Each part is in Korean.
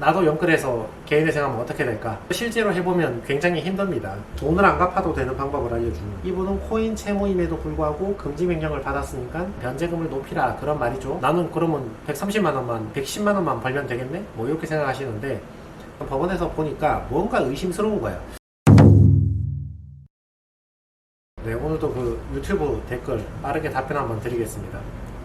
나도 연끌해서 개인의 생활하면 어떻게 될까? 실제로 해보면 굉장히 힘듭니다. 돈을 안 갚아도 되는 방법을 알려주는 이분은 코인 채무임에도 불구하고 금지 명령을 받았으니까 변제금을 높이라 그런 말이죠. 나는 그러면 130만 원만 110만 원만 벌면 되겠네? 뭐 이렇게 생각하시는데 법원에서 보니까 뭔가 의심스러운 거야. 네, 오늘도 그 유튜브 댓글 빠르게 답변 한번 드리겠습니다.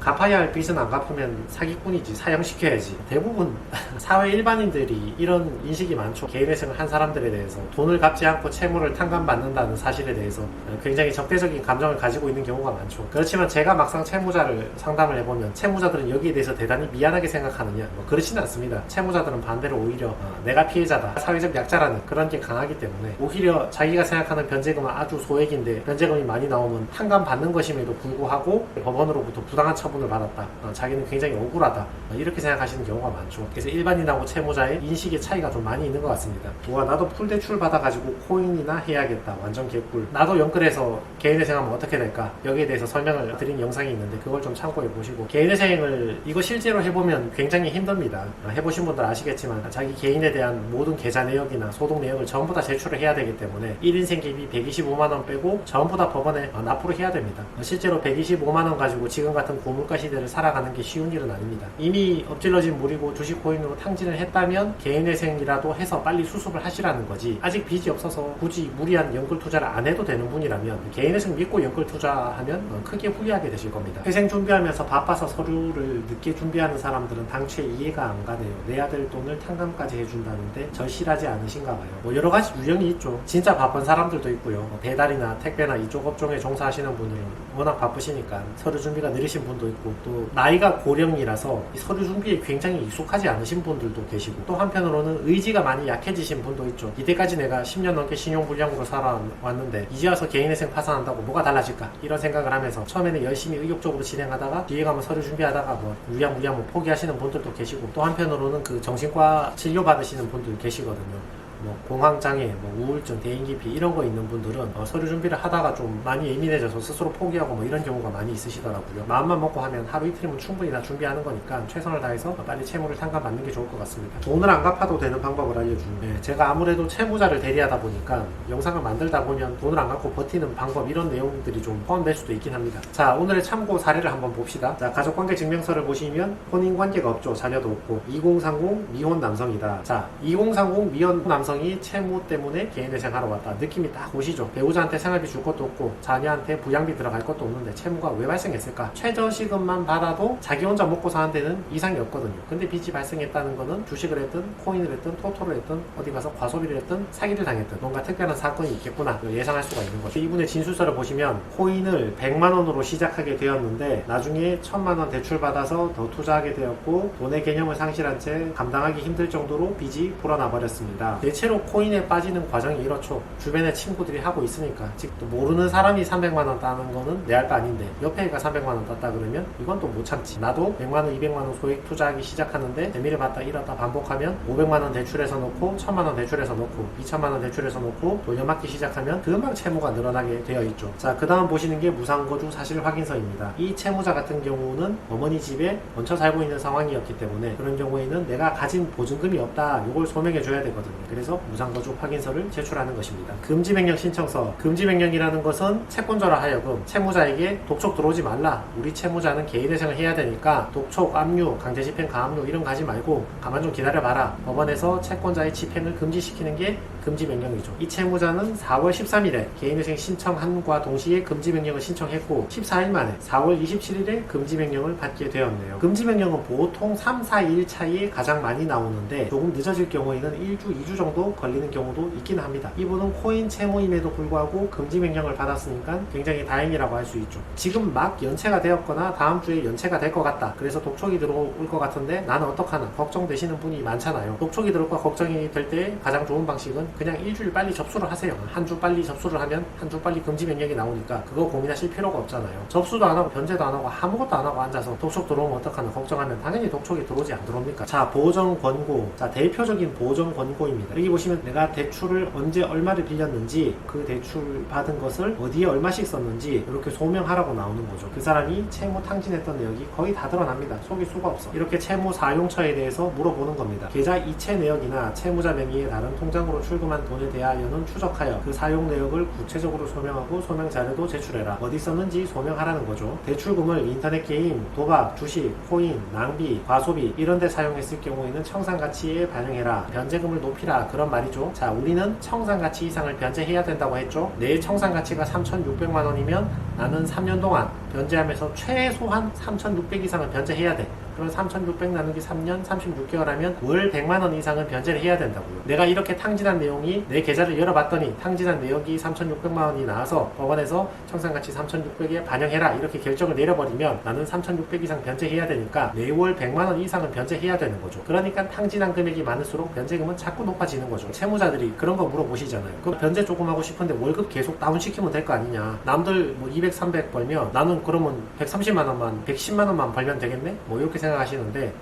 갚아야 할 빚은 안 갚으면 사기꾼이지 사형시켜야지. 대부분 사회 일반인들이 이런 인식이 많죠. 개인회생을 한 사람들에 대해서. 돈을 갚지 않고 채무를 탕감받는다는 사실에 대해서 굉장히 적대적인 감정을 가지고 있는 경우가 많죠. 그렇지만 제가 막상 채무자를 상담을 해보면 채무자들은 여기에 대해서 대단히 미안하게 생각하느냐? 뭐 그렇지는 않습니다. 채무자들은 반대로 오히려 어, 내가 피해자다. 사회적 약자라는 그런 게 강하기 때문에 오히려 자기가 생각하는 변제금은 아주 소액인데 변제금이 많이 나오면 탕감받는 것임에도 불구하고 법원으로부터 부당한 처분 처분을 받았다. 어, 자기는 굉장히 억울하다. 어, 이렇게 생각하시는 경우가 많죠. 그래서 일반인하고 채무자의 인식의 차이가 좀 많이 있는 것 같습니다. 와 나도 풀 대출 받아가지고 코인이나 해야겠다. 완전 개꿀. 나도 연끌해서 개인회생하면 어떻게 될까? 여기에 대해서 설명을 드린 영상이 있는데 그걸 좀 참고해 보시고 개인회생을 이거 실제로 해보면 굉장히 힘듭니다. 어, 해보신 분들 아시겠지만 자기 개인에 대한 모든 계좌 내역이나 소득 내역을 전부 다 제출을 해야 되기 때문에 1인 생계비 125만 원 빼고 전부 다 법원에 어, 납부를 해야 됩니다. 어, 실제로 125만 원 가지고 지금 같은 고물 고물가 시대를 살아가는 게 쉬운 일은 아닙니다. 이미 엎질러진 물이고 주식 코인으로 탕진을 했다면 개인회생이라도 해서 빨리 수습을 하시라는 거지. 아직 빚이 없어서 굳이 무리한 연끌 투자를 안 해도 되는 분이라면 개인회생 믿고 연끌 투자하면 크게 후회하게 되실 겁니다. 회생 준비하면서 바빠서 서류를 늦게 준비하는 사람들은 당초에 이해가 안 가네요. 내야 될 돈을 탕감까지 해준다는데 절실하지 않으신가 봐요. 뭐 여러 가지 유형이 있죠. 진짜 바쁜 사람들도 있고요. 뭐 배달이나 택배나 이쪽 업종에 종사하시는 분들은 워낙 바쁘시니까 서류 준비가 느리신 분도 있고 또 나이가 고령이라서 서류 준비에 굉장히 익숙하지 않으신 분들도 계시고 또 한편으로는 의지가 많이 약해지신 분도 있죠. 이때까지 내가 10년 넘게 신용불량으로 살아왔는데 이제 와서 개인회생 파산한다고 뭐가 달라질까 이런 생각을 하면서 처음에는 열심히 의욕적으로 진행하다가 뒤에 가면 서류 준비하다가 뭐 무리야무리야 뭐 포기하시는 분들도 계시고 또 한편으로는 그 정신과 치료 받으시는 분들 계시거든요. 뭐 공황장애, 뭐 우울증, 대인기피 이런 거 있는 분들은 어, 서류 준비를 하다가 좀 많이 예민해져서 스스로 포기하고 뭐 이런 경우가 많이 있으시더라고요. 마음만 먹고 하면 하루 이틀이면 충분히 다 준비하는 거니까 최선을 다해서 빨리 채무를 탕감받는 게 좋을 것 같습니다. 돈을 안 갚아도 되는 방법을 알려주는 네, 제가 아무래도 채무자를 대리하다 보니까 영상을 만들다 보면 돈을 안 갚고 버티는 방법 이런 내용들이 좀 포함될 수도 있긴 합니다. 자 오늘의 참고 사례를 한번 봅시다. 자 가족관계 증명서를 보시면 혼인 관계가 없죠. 자녀도 없고 2030 미혼 남성이다. 자2030 미혼 남성 남성이 채무 때문에 개인회생 하러 왔다. 느낌이 딱 오시죠. 배우자한테 생활비 줄 것도 없고 자녀한테 부양비 들어갈 것도 없는데 채무가 왜 발생했을까? 최저시급만 받아도 자기 혼자 먹고 사는 데는 이상이 없거든요. 근데 빚이 발생했다는 거는 주식을 했든 코인을 했든 토토를 했든 어디 가서 과소비를 했든 사기를 당했든 뭔가 특별한 사건이 있겠구나 예상할 수가 있는 거죠. 이분의 진술서를 보시면 코인을 100만 원으로 시작하게 되었는데 나중에 1000만 원 대출 받아서 더 투자하게 되었고 돈의 개념을 상실한 채 감당하기 힘들 정도로 빚이 불어나 버렸습니다. 대체로 코인에 빠지는 과정이 이렇죠. 주변에 친구들이 하고 있으니까. 즉, 또 모르는 사람이 300만원 따는 거는 내할거 아닌데, 옆에 애가 300만원 땄다 그러면 이건 또 못 참지. 나도 100만원, 200만원 소액 투자하기 시작하는데, 재미를 봤다 잃었다 반복하면 500만원 대출해서 놓고, 1000만원 대출해서 놓고, 2000만원 대출해서 놓고, 돌려막기 시작하면 금방 채무가 늘어나게 되어 있죠. 자, 그 다음 보시는 게 무상거주 사실 확인서입니다. 이 채무자 같은 경우는 어머니 집에 얹혀 살고 있는 상황이었기 때문에 그런 경우에는 내가 가진 보증금이 없다. 이걸 소명해 줘야 되거든요. 무상거주 확인서를 제출하는 것입니다. 금지명령 신청서. 금지명령이라는 것은 채권자라 하여금 채무자에게 독촉 들어오지 말라. 우리 채무자는 개인회생을 해야 되니까 독촉, 압류, 강제집행, 가압류 이런 거 하지 말고 가만 좀 기다려봐라. 법원에서 채권자의 집행을 금지시키는 게 금지 명령이죠. 이 채무자는 4월 13일에 개인회생 신청함과 동시에 금지 명령을 신청했고 14일 만에 4월 27일에 금지 명령을 받게 되었네요. 금지 명령은 보통 3, 4일 차이에 가장 많이 나오는데 조금 늦어질 경우에는 1주, 2주 정도 걸리는 경우도 있긴 합니다. 이분은 코인 채무임에도 불구하고 금지 명령을 받았으니까 굉장히 다행이라고 할 수 있죠. 지금 막 연체가 되었거나 다음 주에 연체가 될 것 같다. 그래서 독촉이 들어올 것 같은데 나는 어떡하나 걱정되시는 분이 많잖아요. 독촉이 들어올까 걱정이 될 때 가장 좋은 방식은 그냥 일주일 빨리 접수를 하세요. 한 주 빨리 접수를 하면 한 주 빨리 금지 명령이 나오니까 그거 고민하실 필요가 없잖아요. 접수도 안 하고 변제도 안 하고 아무것도 안 하고 앉아서 독촉 들어오면 어떡하나 걱정하면 당연히 독촉이 들어오지 안 들어옵니까? 자 보정 권고. 자 대표적인 보정 권고입니다. 여기 보시면 내가 대출을 언제 얼마를 빌렸는지 그 대출 받은 것을 어디에 얼마씩 썼는지 이렇게 소명하라고 나오는 거죠. 그 사람이 채무 탕진했던 내역이 거의 다 드러납니다. 속일 수가 없어. 이렇게 채무 사용처에 대해서 물어보는 겁니다. 계좌 이체 내역이나 채무자 명의의 다른 통장으로 출금 한 돈에 대하여는 추적하여 그 사용 내역을 구체적으로 소명하고 소명 자료도 제출해라. 어디 썼는지 소명하라는 거죠. 대출금을 인터넷 게임, 도박, 주식, 코인, 낭비, 과소비 이런 데 사용했을 경우에는 청산 가치에 반영해라. 변제금을 높이라. 그런 말이죠. 자, 우리는 청산 가치 이상을 변제해야 된다고 했죠. 내 청산 가치가 3,600만 원이면 나는 3년 동안 변제하면서 최소한 3,600 이상은 변제해야 돼. 그럼 3,600 나누기 3년 36개월 하면 월 100만 원 이상은 변제를 해야 된다고요. 내가 이렇게 탕진한 내용이 내 계좌를 열어봤더니 탕진한 내역이 3,600만 원이 나와서 법원에서 청산가치 3,600에 반영해라 이렇게 결정을 내려버리면 나는 3,600 이상 변제해야 되니까 매월 100만 원 이상은 변제해야 되는 거죠. 그러니까 탕진한 금액이 많을수록 변제금은 자꾸 높아지는 거죠. 채무자들이 그런 거 물어보시잖아요. 그럼 변제 조금 하고 싶은데 월급 계속 다운 시키면 될 거 아니냐. 남들 뭐 200, 300 벌면 나는 그러면 130만 원만, 110만 원만 벌면 되겠네? 뭐 이렇게 생각하시는데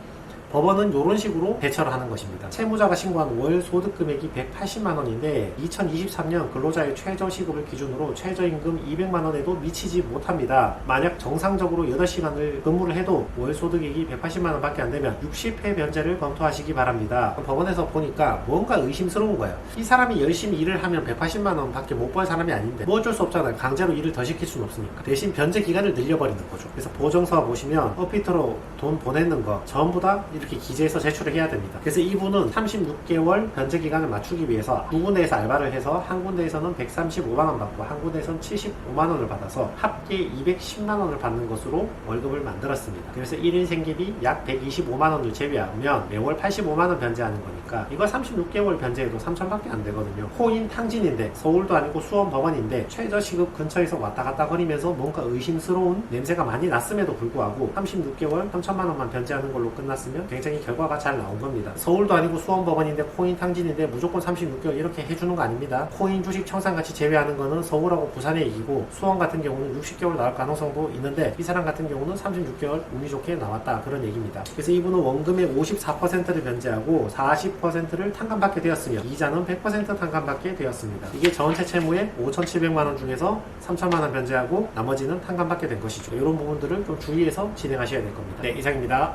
법원은 이런 식으로 대처를 하는 것입니다. 채무자가 신고한 월 소득 금액이 180만 원인데 2023년 근로자의 최저 시급을 기준으로 최저임금 200만 원에도 미치지 못합니다. 만약 정상적으로 8시간을 근무를 해도 월 소득액이 180만 원밖에 안 되면 60회 변제를 검토하시기 바랍니다. 법원에서 보니까 뭔가 의심스러운 거예요. 이 사람이 열심히 일을 하면 180만 원밖에 못 벌 사람이 아닌데 뭐 어쩔 수 없잖아요. 강제로 일을 더 시킬 수는 없으니까. 대신 변제 기간을 늘려버리는 거죠. 그래서 보정서 보시면 어피터로 돈 보내는 거 전부 다 이렇게 기재해서 제출을 해야 됩니다. 그래서 이분은 36개월 변제 기간을 맞추기 위해서 두 군데에서 알바를 해서 한 군데에서는 135만 원 받고 한 군데에서는 75만 원을 받아서 합계 210만 원을 받는 것으로 월급을 만들었습니다. 그래서 1인 생계비 약 125만 원을 제외하면 매월 85만 원 변제하는 거니까 이거 36개월 변제해도 3천밖에 안 되거든요. 코인 탕진인데 서울도 아니고 수원 법원인데 최저 시급 근처에서 왔다 갔다 거리면서 뭔가 의심스러운 냄새가 많이 났음에도 불구하고 36개월 3천만 원만 변제하는 걸로 끝났으면 굉장히 결과가 잘 나온 겁니다. 서울도 아니고 수원 법원인데 코인 탕진인데 무조건 36개월 이렇게 해주는 거 아닙니다. 코인 주식 청산같이 제외하는 거는 서울하고 부산의 얘기고 수원 같은 경우는 60개월 나올 가능성도 있는데 이 사람 같은 경우는 36개월 운이 좋게 나왔다 그런 얘기입니다. 그래서 이분은 원금의 54%를 변제하고 40%를 탕감받게 되었으며 이자는 100% 탕감받게 되었습니다. 이게 전체 채무의 5,700만 원 중에서 3천만 원 변제하고 나머지는 탕감받게 된 것이죠. 이런 부분들을 좀 주의해서 진행하셔야 될 겁니다. 네, 이상입니다.